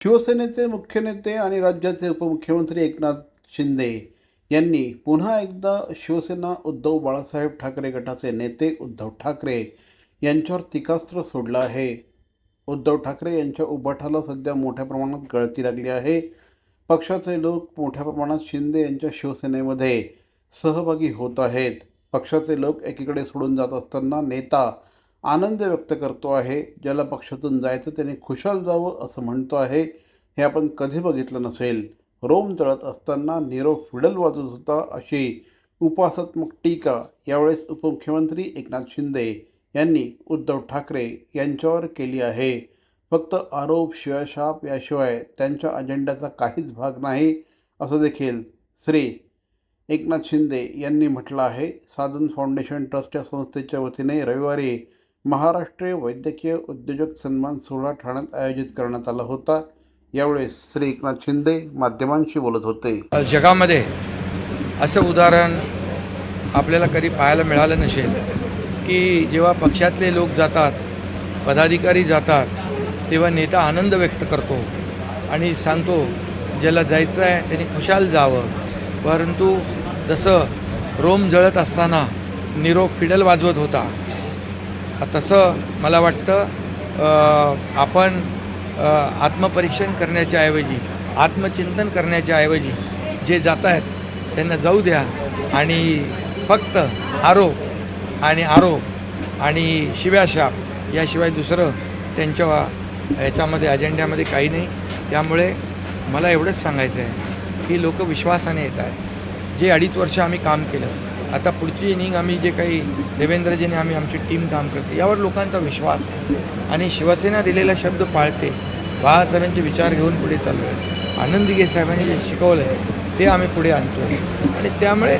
शिवसेनेचे मुख्य नेते आणि राज्याचे उपमुख्यमंत्री एकनाथ शिंदे यांनी पुन्हा एकदा शिवसेना उद्धव बाळासाहेब ठाकरे गटाचे नेते उद्धव ठाकरे यांच्यावर टीकास्त्र सोडलं आहे. उद्धव ठाकरे यांच्या उभाठाला सध्या मोठ्या प्रमाणात गळती लागली आहे. पक्षाचे लोक मोठ्या प्रमाणात शिंदे यांच्या शिवसेनेमध्ये सहभागी होत आहेत. पक्षाचे लोक एकीकडे सोडून जात असताना नेता आनंद व्यक्त करतो आहे ज्याला पक्षातून जायचं त्याने खुशाल जावं असं म्हणतो आहे हे आपण कधी बघितलं नसेल. रोम तळत असताना नीरव फिडल वाजत होता अशी उपासात्मक टीका. यावेळेस उपमुख्यमंत्री एकनाथ शिंदे यांनी उद्धव ठाकरे यांच्यावर केली आहे. फक्त आरोप शिवाशाप याशिवाय त्यांच्या अजेंड्याचा काहीच भाग नाही असं देखील श्री एकनाथ शिंदे यांनी म्हटलं आहे. साधन फाउंडेशन ट्रस्ट या संस्थेच्या वतीने रविवारी महाराष्ट्रीय वैद्यकीय उद्योजक सन्मान सोहळा ठाण्यात आयोजित करण्यात आला होता. यावेळी श्री एकनाथ शिंदे माध्यमांशी बोलत होते. जगामध्ये असं उदाहरण आपल्याला कधी पाहायला मिळालं नसेल की जेव्हा पक्षातले लोक जातात पदाधिकारी जातात तेव्हा नेता आनंद व्यक्त करतो आणि सांगतो ज्याला जायचं आहे त्यांनी खुशाल जावं. परंतु जसं रोम जळत असताना निरोप फिडल वाजवत होता तसं मला वाटतं आपण आत्मपरीक्षण करण्याच्या ऐवजी आत्मचिंतन करण्याच्या ऐवजी जे जात आहेत त्यांना जाऊ द्या आणि फक्त आरोप आणि आरोप आणि शिव्याशाप याशिवाय दुसरं त्यांच्या याच्यामध्ये अजेंड्यामध्ये काही नाही. त्यामुळे मला एवढंच सांगायचं आहे की लोक विश्वासाने येत आहेत. जे अडीच वर्ष आम्ही काम केलं आता पुढची इनिंग आम्ही जे काही देवेंद्रजीने आम्ही आमची टीम काम करते यावर लोकांचा विश्वास आहे. आणि शिवसेना दिलेला शब्द पाळते. बाळासाहेबांचे विचार घेऊन पुढे चाललो आहे आनंद साहेबांनी जे शिकवलं आहे ते आम्ही पुढे आणतो आणि त्यामुळे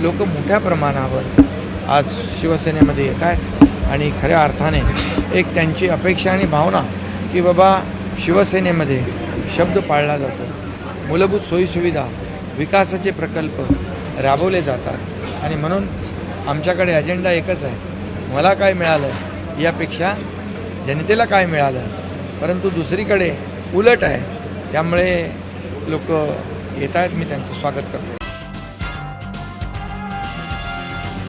लोक मोठ्या प्रमाणावर आज शिवसेनेमध्ये येत आहेत. आणि खऱ्या अर्थाने एक त्यांची अपेक्षा आणि भावना की बाबा शिवसेनेमध्ये शब्द पाळला जातो. मूलभूत सोयीसुविधा विकासाचे प्रकल्प राबवले जातात. आणि म्हणून आमच्याकडे अजेंडा एकच आहे. मला काय मिळालं यापेक्षा जनतेला काय मिळालं? परंतु दुसरीकडे उलट आहे. त्यामुळे लोक येत आहेत मी त्यांचं स्वागत करतो.